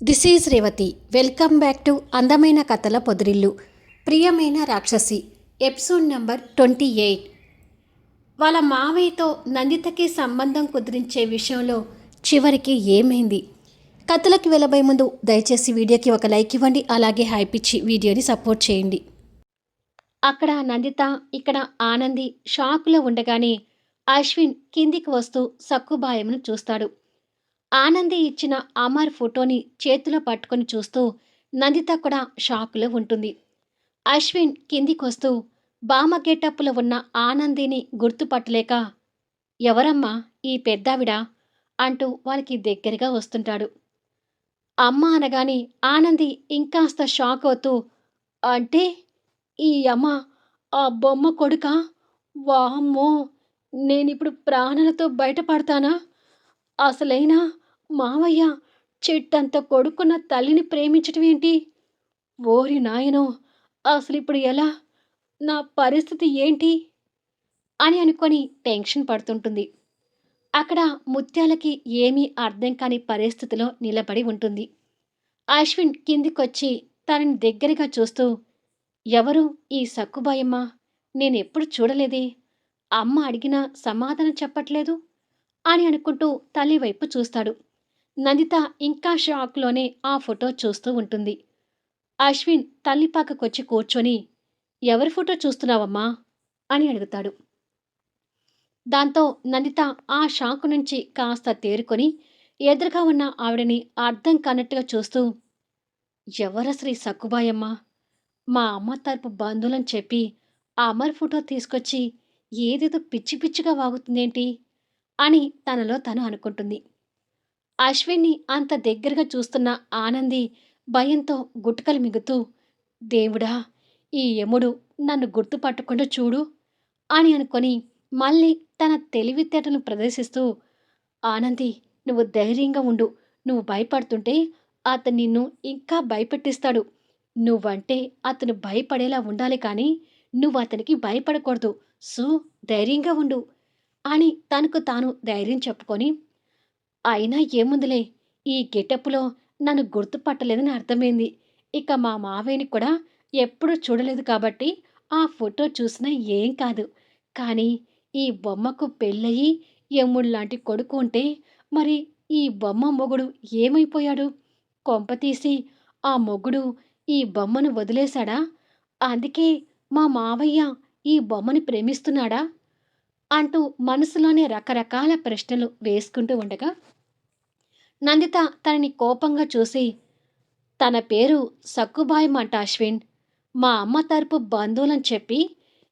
This is Revathi welcome back to అందమైన కథల పొదిరిల్లు ప్రియమైన రాక్షసి ఎపిసోడ్ నంబర్ ట్వంటీ ఎయిట్ వాళ్ళ మావయ్యతో నందితకి సంబంధం కుదిరించే విషయంలో చివరికి ఏమైంది? కథలకు వెళ్ళబోయే ముందు దయచేసి వీడియోకి ఒక లైక్ ఇవ్వండి అలాగే హైప్ ఇచ్చి వీడియోని సపోర్ట్ చేయండి. అక్కడ నందిత ఇక్కడ ఆనంది షాకులో ఉండగానే అశ్విన్ కిందికి వస్తూ సక్కుబాయమును చూస్తాడు. ఆనంది ఇచ్చిన అమర్ ఫోటోని చేతిలో పట్టుకొని చూస్తూ నందిత కూడా షాకులో ఉంటుంది. అశ్విన్ కిందికొస్తూ బామ గెటప్పులో ఉన్న ఆనందిని గుర్తుపట్టలేక ఎవరమ్మా ఈ పెద్దావిడ? అంటూ వాళ్ళకి దగ్గరగా వస్తుంటాడు. అమ్మ అనగానే ఆనంది ఇంకాస్త షాక్ అవుతూ అంటే ఈ అమ్మ ఆ బొమ్మ కొడుక? వామ్మో! నేనిప్పుడు ప్రాణాలతో బయటపడతానా? అసలైన మావయ్య చెట్టంత కొడుకున్న తల్లిని ప్రేమించటం ఏంటి? ఓరి నాయనో అసలు ఇప్పుడు ఎలా? నా పరిస్థితి ఏంటి? అని అనుకొని టెన్షన్ పడుతుంటుంది. అక్కడ ముత్యాలకి ఏమీ అర్థం కాని పరిస్థితిలో నిలబడి ఉంటుంది. అశ్విన్ కిందికొచ్చి తనని దగ్గరగా చూస్తూ ఎవరు ఈ సక్కుబాయమ్మ? నేనెప్పుడు చూడలేదే. అమ్మ అడిగినా సమాధానం చెప్పట్లేదు. అని అనుకుంటూ తల్లి వైపు చూస్తాడు. నందిత ఇంకా షాక్లోనే ఆ ఫోటో చూస్తూ ఉంటుంది. అశ్విన్ తల్లి పక్కకొచ్చి కూర్చొని ఎవరి ఫోటో చూస్తున్నావమ్మా? అని అడుగుతాడు. దాంతో నందిత ఆ షాక్ నుంచి కాస్త తేరుకొని ఎదురుగా ఉన్న ఆవిడని అర్థం కానట్టుగా చూస్తూ ఎవరసలు ఈ సక్కుబాయమ్మ? మా అమ్మ తరపు బంధువులని చెప్పి ఆ అమర్ ఫోటో తీసుకొచ్చి ఏదేదో పిచ్చి పిచ్చిగా వాగుతుందేంటి? అని తనలో తను అనుకుంటుంది. అశ్విన్ని అంత దగ్గరగా చూస్తున్న ఆనంది భయంతో గుట్టుకలు మిగుతూ దేవుడా ఈ యముడు నన్ను గుర్తుపట్టకుండా చూడు అని అనుకొని మళ్ళీ తన తెలివితేటను ప్రదర్శిస్తూ ఆనంది నువ్వు ధైర్యంగా ఉండు. నువ్వు భయపడుతుంటే అతను నిన్ను ఇంకా భయపెట్టిస్తాడు. నువ్వంటే అతను భయపడేలా ఉండాలి కానీ నువ్వు అతనికి భయపడకూడదు. సో ధైర్యంగా ఉండు. అని తనకు తాను ధైర్యం చెప్పుకొని అయినా ఏముందిలే ఈ గెటప్లో నన్ను గుర్తుపట్టలేదని అర్థమైంది. ఇక మా మావయ్యని కూడా ఎప్పుడూ చూడలేదు కాబట్టి ఆ ఫోటో చూసినా ఏం కాదు. కానీ ఈ బొమ్మకు పెళ్ళయి యమ్ముడు లాంటి కొడుకు ఉంటే మరి ఈ బొమ్మ మొగుడు ఏమైపోయాడు? కొంపతీసి ఆ మొగుడు ఈ బొమ్మను వదిలేశాడా? అందుకే మా మావయ్య ఈ బొమ్మని ప్రేమిస్తున్నాడా? అంటూ మనసులోనే రకరకాల ప్రశ్నలు వేసుకుంటూ ఉండగా నందిత తనని కోపంగా చూసి తన పేరు సక్కుబాయి మంట అశ్విన్ మా అమ్మ తరపు బంధువులని చెప్పి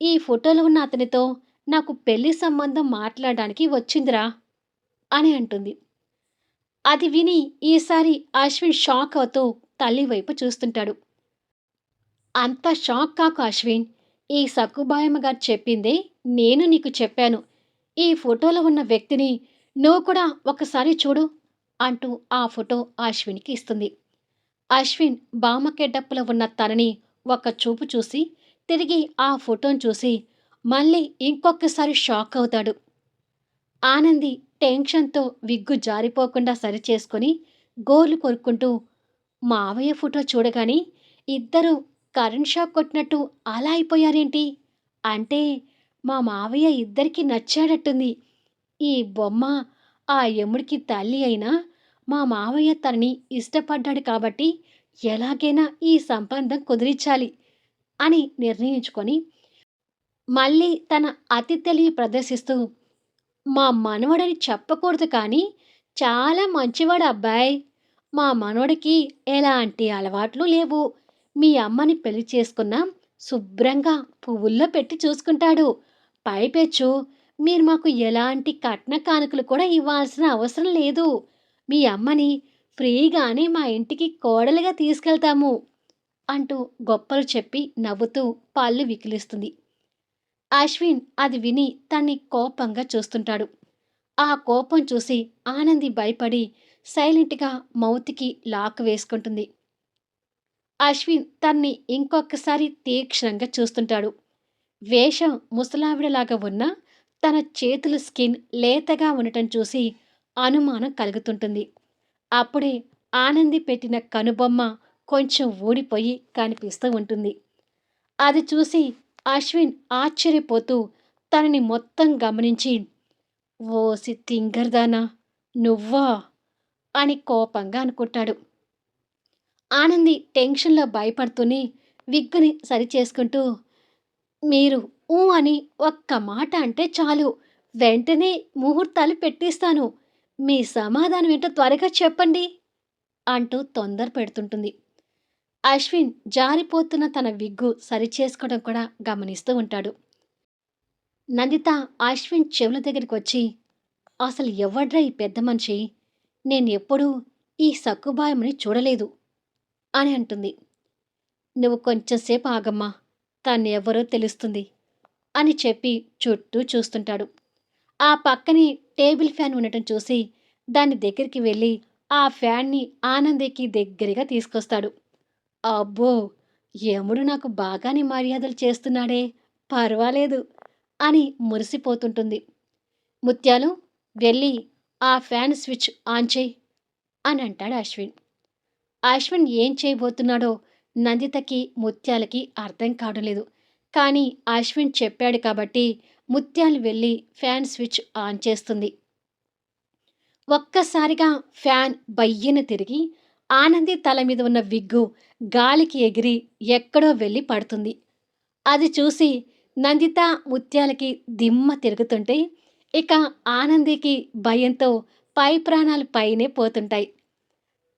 ఈ ఫోటోలో ఉన్న అతనితో నాకు పెళ్ళి సంబంధం మాట్లాడడానికి వచ్చిందిరా అని అంటుంది. అది విని ఈసారి అశ్విన్ షాక్ అవుతూ తల్లి వైపు చూస్తుంటాడు. అంత షాక్ కాకు అశ్విన్ ఈ సక్కుబాయమ్మ గారు చెప్పిందే నేను నీకు చెప్పాను. ఈ ఫోటోలో ఉన్న వ్యక్తిని నువ్వు కూడా ఒకసారి చూడు అంటూ ఆ ఫోటో అశ్విన్కి ఇస్తుంది. అశ్విన్ బామకెడ్డప్పులో ఉన్న తనని ఒక చూపు చూసి తిరిగి ఆ ఫోటోను చూసి మళ్ళీ ఇంకొకసారి షాక్ అవుతాడు. ఆనంది టెన్షన్తో విగ్గు జారిపోకుండా సరిచేసుకొని గోర్లు కొరుక్కుంటూ మావయ్య ఫోటో చూడగానే ఇద్దరు కరెంట్ షాక్ కొట్టినట్టు అలా అయిపోయారేంటి? అంటే మా మావయ్య ఇద్దరికి నచ్చాడట్టుంది. ఈ బొమ్మ ఆ యముడికి తల్లి అయినా మా మావయ్య తనని ఇష్టపడ్డాడు కాబట్టి ఎలాగైనా ఈ సంబంధం కుదిరించాలి అని నిర్ణయించుకొని మళ్ళీ తన అతి తెలివి ప్రదర్శిస్తూ మా మనవడని చెప్పకూడదు కానీ చాలా మంచివాడు అబ్బాయి. మా మనవడికి ఎలాంటి అలవాట్లు లేవు. మీ అమ్మని పెళ్ళి చేసుకున్నా శుభ్రంగా పువ్వుల్లో పెట్టి చూసుకుంటాడు. పైపెచ్చు. మీరు మాకు ఎలాంటి కట్న కానుకలు కూడా ఇవ్వాల్సిన అవసరం లేదు. మీ అమ్మని ఫ్రీగానే మా ఇంటికి కోడలుగా తీసుకెళ్తాము అంటూ గొప్పలు చెప్పి నవ్వుతూ పళ్ళు వికిలిస్తుంది. అశ్విన్ అది విని తన్ని కోపంగా చూస్తుంటాడు. ఆ కోపం చూసి ఆనంది భయపడి సైలెంట్గా మౌతికి లాక్ వేసుకుంటుంది. అశ్విన్ తన్ని ఇంకొకసారి తీక్షణంగా చూస్తుంటాడు. వేషం ముసలావిడలాగా ఉన్న తన చేతుల స్కిన్ లేతగా ఉండటం చూసి అనుమానం కలుగుతుంటుంది. అప్పుడే ఆనంది పెట్టిన కనుబొమ్మ కొంచెం ఊడిపోయి కనిపిస్తూ ఉంటుంది. అది చూసి అశ్విన్ ఆశ్చర్యపోతూ తనని మొత్తం గమనించి ఓసి తింగర్దానా నువ్వా? అని కోపంగా అనుకుంటాడు. ఆనంది టెన్షన్లో భయపడుతూనే విగ్గుని సరిచేసుకుంటూ మీరు ఊ అని ఒక్క మాట అంటే చాలు. వెంటనే ముహూర్తాలు పెట్టిస్తాను. మీ సమాధానం ఏంటో త్వరగా చెప్పండి అంటూ తొందర పెడుతుంటుంది. అశ్విన్ జారిపోతున్న తన విగ్గు సరిచేసుకోవడం కూడా గమనిస్తూ ఉంటాడు. నందిత అశ్విన్ చెవుల దగ్గరికి వచ్చి అసలు ఎవడ్రా ఈ పెద్ద మనిషి? నేను ఎప్పుడూ ఈ సక్కుబాయమని చూడలేదు అని అంటుంది. నువ్వు కొంచెంసేపు ఆగమ్మా. తాను ఎవరో తెలుస్తుంది అని చెప్పి చుట్టూ చూస్తుంటాడు. ఆ పక్కనే టేబుల్ ఫ్యాన్ ఉండటం చూసి దాని దగ్గరికి వెళ్ళి ఆ ఫ్యాన్ని ఆనందికి దగ్గరగా తీసుకొస్తాడు. అబ్బో యముడు నాకు బాగానే మర్యాదలు చేస్తున్నాడే పర్వాలేదు అని మురిసిపోతుంటుంది. ముత్యాలు వెళ్ళి ఆ ఫ్యాన్ స్విచ్ ఆన్ చేయి అని అంటాడు అశ్విన్. అశ్విన్ ఏం చేయబోతున్నాడో నందితకి ముత్యాలకి అర్థం కావడం లేదు. కానీ అశ్విన్ చెప్పాడు కాబట్టి ముత్యాలు వెళ్ళి ఫ్యాన్ స్విచ్ ఆన్ చేస్తుంది. ఒక్కసారిగా ఫ్యాన్ బయ్యన తిరిగి ఆనంది తల మీద ఉన్న విగ్గు గాలికి ఎగిరి ఎక్కడో వెళ్ళి పడుతుంది. అది చూసి నందిత ముత్యాలకి దిమ్మ తిరుగుతుంటే ఇక ఆనందికి భయంతో పై ప్రాణాలు పైనే పోతుంటాయి.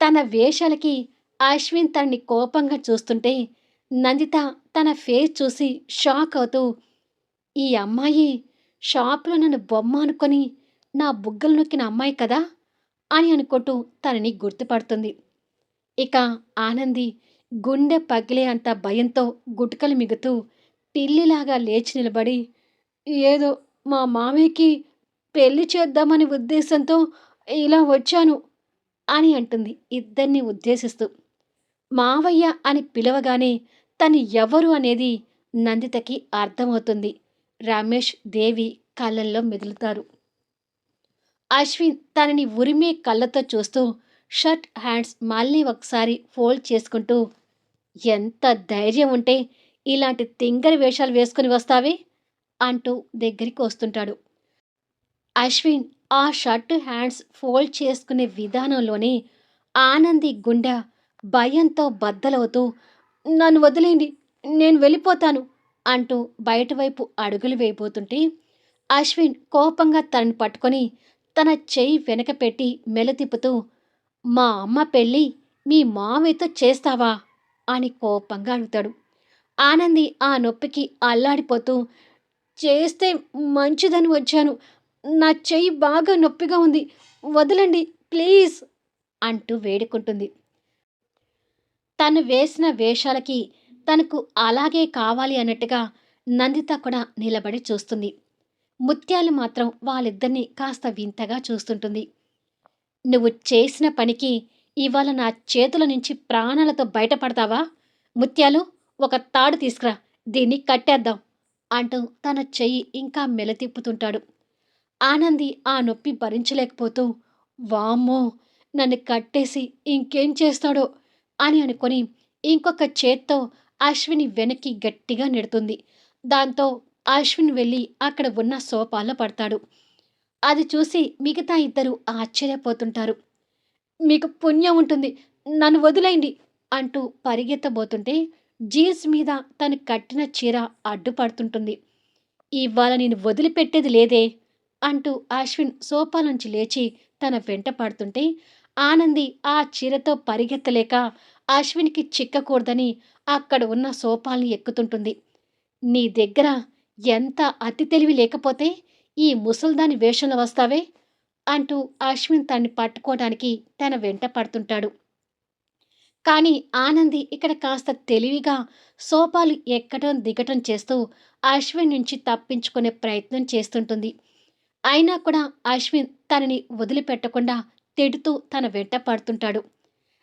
తన వేషాలకి అశ్విన్ తన్ని కోపంగా చూస్తుంటే నందిత తన ఫేస్ చూసి షాక్ అవుతూ ఈ అమ్మాయి షాప్లో నన్ను బొమ్మ అనుకొని నా బుగ్గలు నొక్కిన అమ్మాయి కదా? అని అనుకుంటూ తనని గుర్తుపడుతుంది. ఇక ఆనంది గుండె పగిలే అంత భయంతో గుటకలు మిగుతూ పిల్లిలాగా లేచి నిలబడి ఏదో మా మామయ్యకి పెళ్ళి చేద్దామని ఉద్దేశంతో ఇలా వచ్చాను అని అంటుంది ఇద్దరిని ఉద్దేశిస్తూ. మావయ్య అని పిలవగానే తను ఎవరు అనేది నందితకి అర్థమవుతుంది. రమేష్ దేవి కళ్ళల్లో మెదులుతారు. అశ్విన్ తనని ఉరిమే కళ్ళతో చూస్తూ షర్ట్ హ్యాండ్స్ మళ్ళీ ఒకసారి ఫోల్డ్ చేసుకుంటూ ఎంత ధైర్యం ఉంటే ఇలాంటి తింగరి వేషాలు వేసుకుని వస్తావే? అంటూ దగ్గరికి వస్తుంటాడు. అశ్విన్ ఆ షర్ట్ హ్యాండ్స్ ఫోల్డ్ చేసుకునే విధానంలోనే ఆనంది గుండె భయంతో బద్దలవుతూ నన్ను వదిలేయండి నేను వెళ్ళిపోతాను అంటూ బయటవైపు అడుగులు వేయబోతుంటే అశ్విన్ కోపంగా తనని పట్టుకొని తన చెయ్యి వెనక పెట్టి మెలతిప్పుతూ మా అమ్మ పెళ్ళి మీ మామయ్యతో చేస్తావా? అని కోపంగా అడుగుతాడు. ఆనంది ఆ నొప్పికి అల్లాడిపోతూ చేస్తే మంచిదని వచ్చాను. నా చెయ్యి బాగా నొప్పిగా ఉంది. వదలండి ప్లీజ్ అంటూ వేడుకుంటుంది. తను వేసిన వేషాలకి తనకు అలాగే కావాలి అన్నట్టుగా నందిత కూడా నిలబడి చూస్తుంది. ముత్యాలు మాత్రం వాళ్ళిద్దరినీ కాస్త వింతగా చూస్తుంటుంది. నువ్వు చేసిన పనికి ఇవాళ నా చేతుల నుంచి ప్రాణాలతో బయటపడతావా? ముత్యాలు ఒక తాడు తీసుకురా దీన్ని కట్టేద్దాం అంటూ తన చెయ్యి ఇంకా మెలతిప్పుతుంటాడు. ఆనంది ఆ నొప్పి భరించలేకపోతూ వామ్మో నన్ను కట్టేసి ఇంకేం చేస్తాడో? అని అనుకొని ఇంకొక చేత్తో అశ్విని వెనక్కి గట్టిగా నెడుతుంది. దాంతో అశ్విన్ వెళ్ళి అక్కడ ఉన్న సోఫాలో పడతాడు. అది చూసి మిగతా ఇద్దరు ఆశ్చర్యపోతుంటారు. మీకు పుణ్యం ఉంటుంది. నన్ను వదిలేయండి అంటూ పరిగెత్తబోతుంటే జీన్స్ మీద తను కట్టిన చీర అడ్డుపడుతుంటుంది. ఇవాళ నేను వదిలిపెట్టేది లేదే అంటూ అశ్విన్ సోఫా నుంచి లేచి తన వెంట పడుతుంటే ఆనంది ఆ చీరతో పరిగెత్తలేక అశ్విన్కి చిక్కకూడదని అక్కడ ఉన్న సోఫాల్ని ఎక్కుతుంటుంది. నీ దగ్గర ఎంత అతి తెలివి లేకపోతే ఈ ముసల్దాని వేషంలో వస్తావే? అంటూ అశ్విన్ తన్ని పట్టుకోవడానికి తన వెంట పడుతుంటాడు. కానీ ఆనంది ఇక్కడ కాస్త తెలివిగా సోపాలు ఎక్కటం దిగటం చేస్తూ అశ్విన్ నుంచి తప్పించుకునే ప్రయత్నం చేస్తుంటుంది. అయినా కూడా అశ్విన్ తనని వదిలిపెట్టకుండా తిడుతూ తన వెంట పడుతుంటాడు.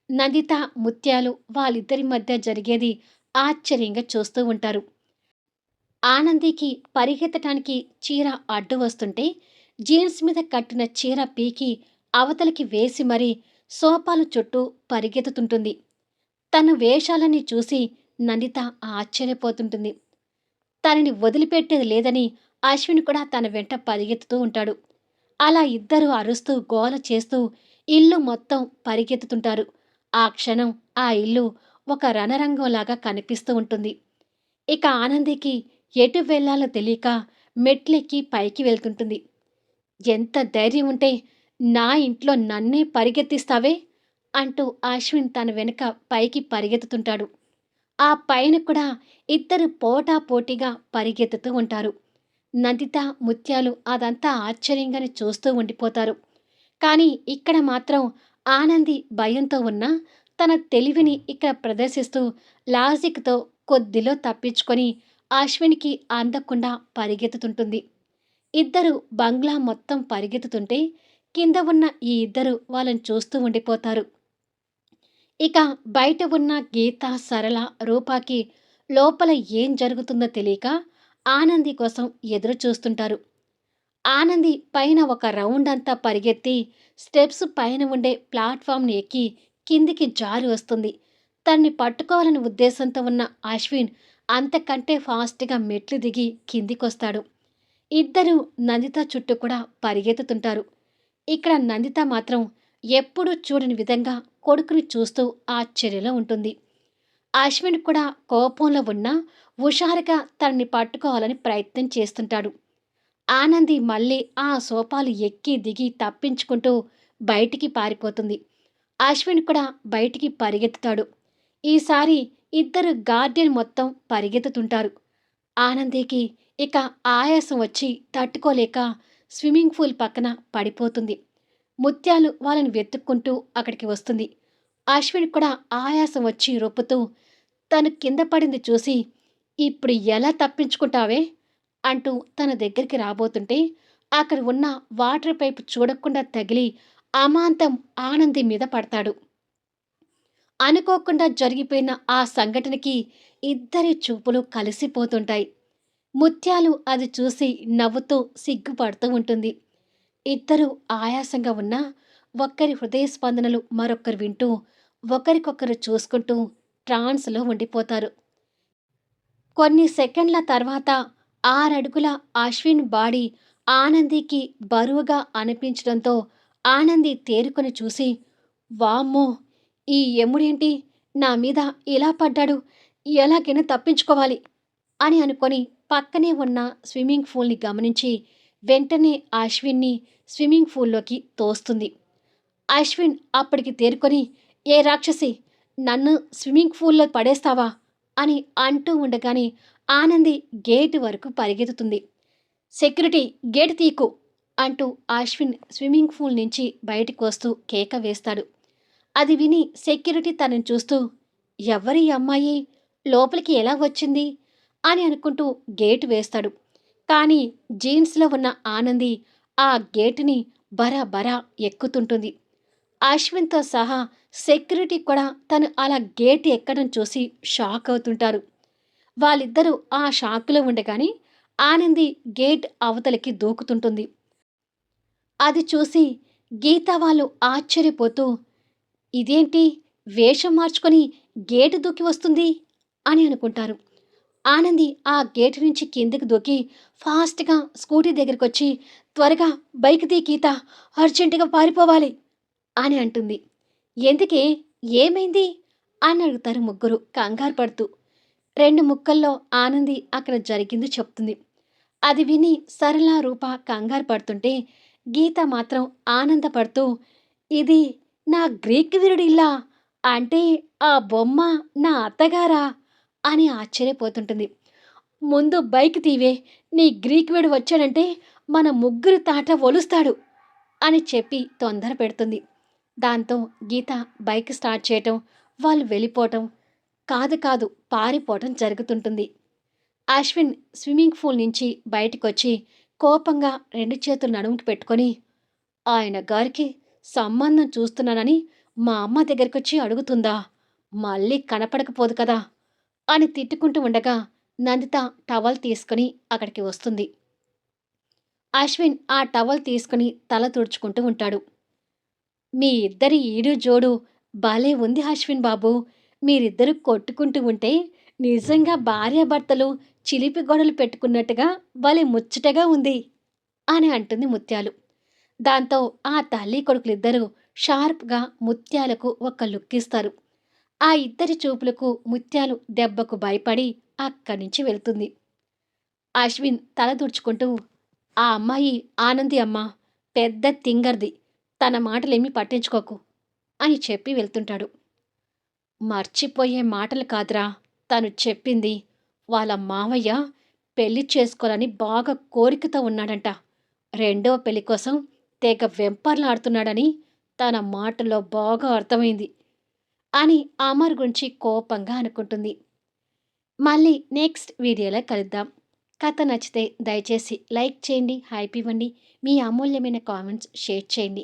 నందిత ముత్యాలు వాళ్ళిద్దరి మధ్య జరిగేది ఆశ్చర్యంగా చూస్తూ ఉంటారు. ఆనందికి పరిగెత్తటానికి చీర అడ్డు వస్తుంటే జీన్స్ మీద కట్టిన చీర పీకి అవతలికి వేసి మరీ సోపాల చుట్టూ పరిగెత్తుతుంటుంది. తన వేషాలని చూసి నందిత ఆశ్చర్యపోతుంటుంది. తనని వదిలిపెట్టేది లేదని అశ్విన్ కూడా తన వెంట పరిగెత్తుతూ ఉంటాడు. అలా ఇద్దరు అరుస్తూ గోల చేస్తూ ఇల్లు మొత్తం పరిగెత్తుతుంటారు. ఆ క్షణం ఆ ఇల్లు ఒక రణరంగంలాగా కనిపిస్తూ ఉంటుంది. ఇక ఆనందికి ఎటు వెళ్ళాలో తెలియక మెట్లెక్కి పైకి వెళ్తుంటుంది. ఎంత ధైర్యం ఉంటే నా ఇంట్లో నన్నే పరిగెత్తిస్తావే? అంటూ అశ్విన్ తన వెనుక పైకి పరిగెత్తుతుంటాడు. ఆ పైన కూడా ఇద్దరు పోటా పోటీగా పరిగెత్తుతూ ఉంటారు. నందిత ముత్యాలు అదంతా ఆశ్చర్యంగానే చూస్తూ ఉండిపోతారు. కానీ ఇక్కడ మాత్రం ఆనంది భయంతో ఉన్న తన తెలివిని ఇక్కడ ప్రదర్శిస్తూ లాజిక్తో కొద్దిలో తప్పించుకొని అశ్వినికి అందకుండా పరిగెత్తుతుంటుంది. ఇద్దరు బంగ్లా మొత్తం పరిగెత్తుతుంటే కింద ఉన్న ఈ ఇద్దరు వాళ్ళని చూస్తూ ఉండిపోతారు. ఇక బయట ఉన్న గీత సరళ రూపాకి లోపల ఏం జరుగుతుందో తెలియక ఆనంది కోసం ఎదురు చూస్తుంటారు ఆనంది పైన ఒక రౌండ్ అంతా పరిగెత్తి స్టెప్స్ పైన ఉండే ప్లాట్ఫామ్ని ఎక్కి కిందికి జారి వస్తుంది. తన్ని పట్టుకోవాలని ఉద్దేశంతో ఉన్న అశ్విన్ అంతకంటే ఫాస్ట్గా మెట్లు దిగి కిందికొస్తాడు. ఇద్దరు నందిత చుట్టూ కూడా పరిగెత్తుతుంటారు. ఇక్కడ నందిత మాత్రం ఎప్పుడూ చూడని విధంగా కొడుకుని చూస్తూ ఆశ్చర్యలో ఉంటుంది. అశ్విన్ కూడా కోపంలో ఉన్న హుషారుగా తనని పట్టుకోవాలని ప్రయత్నం చేస్తుంటాడు. ఆనంది మళ్ళీ ఆ సోపాలు ఎక్కి దిగి తప్పించుకుంటూ బయటికి పారిపోతుంది. అశ్విన్ కూడా బయటికి పరిగెత్తుతాడు. ఈసారి ఇద్దరు గార్డెన్ మొత్తం పరిగెత్తుతుంటారు. ఆనందికి ఇక ఆయాసం వచ్చి తట్టుకోలేక స్విమ్మింగ్ పూల్ పక్కన పడిపోతుంది. ముత్యాలు వాళ్ళని వెతుక్కుంటూ అక్కడికి వస్తుంది. అశ్విన్ కూడా ఆయాసం వచ్చి రొప్పుతూ తను కింద పడింది చూసి ఇప్పుడు ఎలా తప్పించుకుంటావే? అంటూ తన దగ్గరికి రాబోతుంటే అక్కడ ఉన్న వాటర్ పైపు చూడకుండా తగిలి అమాంతం ఆనంది మీద పడతాడు. అనుకోకుండా జరిగిపోయిన ఆ సంఘటనకి ఇద్దరి చూపులు కలిసిపోతుంటాయి. ముత్యాలు అది చూసి నవ్వుతూ సిగ్గుపడుతూ ఉంటుంది. ఇద్దరు ఆయాసంగా ఉన్నా ఒక్కరి హృదయ స్పందనలు మరొకరు వింటూ ఒకరికొకరు చూసుకుంటూ ట్రాన్స్లో ఉండిపోతారు. కొన్ని సెకండ్ల తర్వాత ఆరడుగుల అశ్విన్ బాడీ ఆనందికి బరువుగా అనిపించడంతో ఆనంది తేరుకొని చూసి వామ్మో ఈ యముడేంటి? నా మీద ఇలా పడ్డాడు? ఎలాగైనా తప్పించుకోవాలి అని అనుకొని పక్కనే ఉన్న స్విమ్మింగ్ పూల్ని గమనించి వెంటనే అశ్విన్ని స్విమ్మింగ్ పూల్లోకి తోస్తుంది. అశ్విన్ అప్పటికి తేరుకొని ఏ రాక్షసి నన్ను స్విమ్మింగ్ పూల్లో పడేస్తావా? అని అంటూ ఉండగానే ఆనంది గేటు వరకు పరిగెత్తుతుంది. Security gate తీకు! అంటూ అశ్విన్ స్విమ్మింగ్ పూల్ నుంచి బయటకు వస్తూ కేక వేస్తాడు. అది విని సెక్యూరిటీ తనని చూస్తూ ఎవరి అమ్మాయి? లోపలికి ఎలా వచ్చింది? అని అనుకుంటూ గేటు వేస్తాడు. కానీ జీన్స్లో ఉన్న ఆనంది ఆ గేటుని బరాబరా ఎక్కుతుంటుంది. అశ్విన్తో సహా సెక్యూరిటీ కూడా తను అలా గేట్ ఎక్కడం చూసి షాక్ అవుతుంటారు. వాళ్ళిద్దరూ ఆ షాక్లో ఉండగానే ఆనంది గేట్ అవతలికి దూకుతుంటుంది. అది చూసి గీత వాళ్ళు ఆశ్చర్యపోతూ ఇదేంటి? వేషం మార్చుకొని గేటు దూకి వస్తుంది? అని అనుకుంటారు. ఆనంది ఆ గేటు నుంచి కిందకి దూకి ఫాస్ట్గా స్కూటీ దగ్గరికి వచ్చి త్వరగా బైక్ తీ గీత అర్జెంటుగా పారిపోవాలి. అని అంటుంది. ఎందుకే? ఏమైంది? అని అడుగుతారు ముగ్గురు కంగారు పడుతూ. రెండు ముక్కల్లో ఆనంది అక్కడ జరిగింది చెప్తుంది. అది విని సరళ రూప కంగారు పడుతుంటే గీత మాత్రం ఆనందపడుతూ ఇది నా గ్రీక్ వీరుడిల్లా? అంటే ఆ బొమ్మ నా అత్తగారా? అని ఆశ్చర్యపోతుంటుంది. ముందు బైక్ తీవే నీ గ్రీక్ వీడు వచ్చాడంటే మన ముగ్గురు తాట ఒలుస్తాడు అని చెప్పి తొందర పెడుతుంది దాంతో గీత బైక్ స్టార్ట్ చేయటం వాళ్ళు వెళ్ళిపోవటం కాదు కాదు పారిపోవటం జరుగుతుంటుంది. అశ్విన్ స్విమ్మింగ్ పూల్ నుంచి బయటకొచ్చి కోపంగా రెండు చేతులు నడుముకి పెట్టుకొని ఆయన గారికి సంబంధం చూస్తున్నానని మా అమ్మ దగ్గరకొచ్చి అడుగుతుందా? మళ్ళీ కనపడకపోదు కదా? అని తిట్టుకుంటూ ఉండగా నందిత టవల్ తీసుకుని అక్కడికి వస్తుంది. అశ్విన్ ఆ టవల్ తీసుకుని తల తుడుచుకుంటూ ఉంటాడు. మీ ఇద్దరి ఈడు జోడు భలే ఉంది అశ్విన్ బాబు. మీరిద్దరూ కొట్టుకుంటూ ఉంటే నిజంగా భార్యాభర్తలు చిలిపి గొడవలు పెట్టుకున్నట్టుగా భలే ముచ్చటగా ఉంది అని అంటుంది ముత్యాలు. దాంతో ఆ తల్లి కొడుకులిద్దరూ షార్ప్గా ముత్యాలకు ఒక లుక్ ఇస్తారు ఆ ఇద్దరి చూపులకు ముత్యాలు దెబ్బకు భయపడి అక్కడి నుంచి వెళ్తుంది. అశ్విన్ తల తుడుచుకుంటూ ఆ అమ్మాయి ఆనంది అమ్మ పెద్ద తింగర్ది. తన మాటలేమీ పట్టించుకోకు అని చెప్పి వెళ్తుంటాడు. మర్చిపోయే మాటలు కాదురా తను చెప్పింది. వాళ్ళ మావయ్య పెళ్ళి చేసుకోవాలని బాగా కోరికతో ఉన్నాడంట. రెండవ పెళ్ళి కోసం తెగ వెంపర్లాడుతున్నాడని తన మాటలో బాగా అర్థమైంది అని అమర్ గురించి కోపంగా అనుకుంటుంది. మళ్ళీ నెక్స్ట్ వీడియోలో కలుద్దాం. కథ నచ్చితే దయచేసి లైక్ చేయండి హైప్ ఇవ్వండి. మీ అమూల్యమైన కామెంట్స్ షేర్ చేయండి.